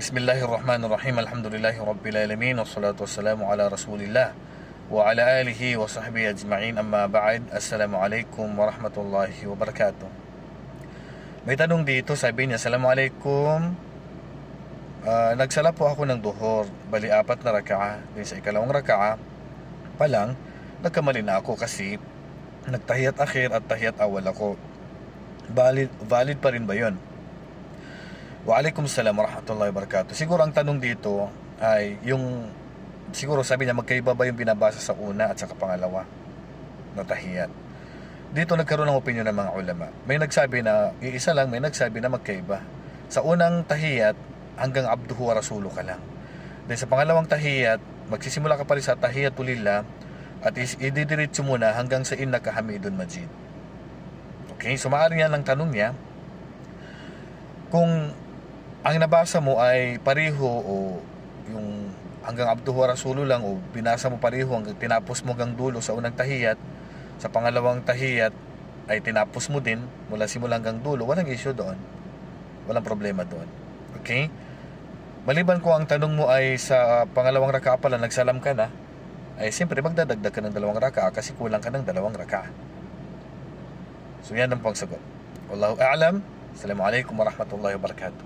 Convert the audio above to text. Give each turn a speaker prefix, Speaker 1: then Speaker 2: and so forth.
Speaker 1: Bismillahirrahmanirrahim. Alhamdulillahi. Wassalatu wassalamu ala Rasulillah. Wa ala alihi wa sahbihi ajma'in. Amma ba'd. Assalamualaikum warahmatullahi wabarakatuh. May tanong dito, sabi niya, Assalamualaikum. Ah, nagsala po ako ng duhor, bali apat na raka'a. Din sa ikalawang raka'a pa lang, nagkamali na ako kasi nagtahiyat akhir at tahiyat awal ako. Valid, valid pa rin ba yun? Waalaikum salam warahmatullahi wabarakatuh. Siguro ang tanong dito ay yung siguro sabi niya magkaiba ba yung binabasa sa una at saka pangalawa na tahiyat. Dito nagkaroon ng opinion ng mga ulama. May nagsabi na iisa lang, may nagsabi na magkaiba. Sa unang tahiyat hanggang abduhu wa rasulu ka lang. Then sa pangalawang tahiyat, magsisimula ka pa rin sa tahiyatulillah at is ididiretso muna hanggang sa innaka hamidun majid. Okay, so maaari yan ang tanong niya kung ang nabasa mo ay pareho o yung hanggang abduhu wa rasulu lang o binasa mo pareho hanggang tinapos mo hanggang dulo sa unang tahiyat sa pangalawang tahiyat ay tinapos mo din mula simula hanggang dulo. Walang issue doon. Walang problema doon. Okay? Maliban ko ang tanong mo ay sa pangalawang raka pa lang nagsalam ka na ay siyempre magdadagdag ka ng dalawang raka kasi kulang ka ng dalawang raka. So yan ang pangsagot. Wallahu a'lam. Assalamualaikum warahmatullahi wabarakatuh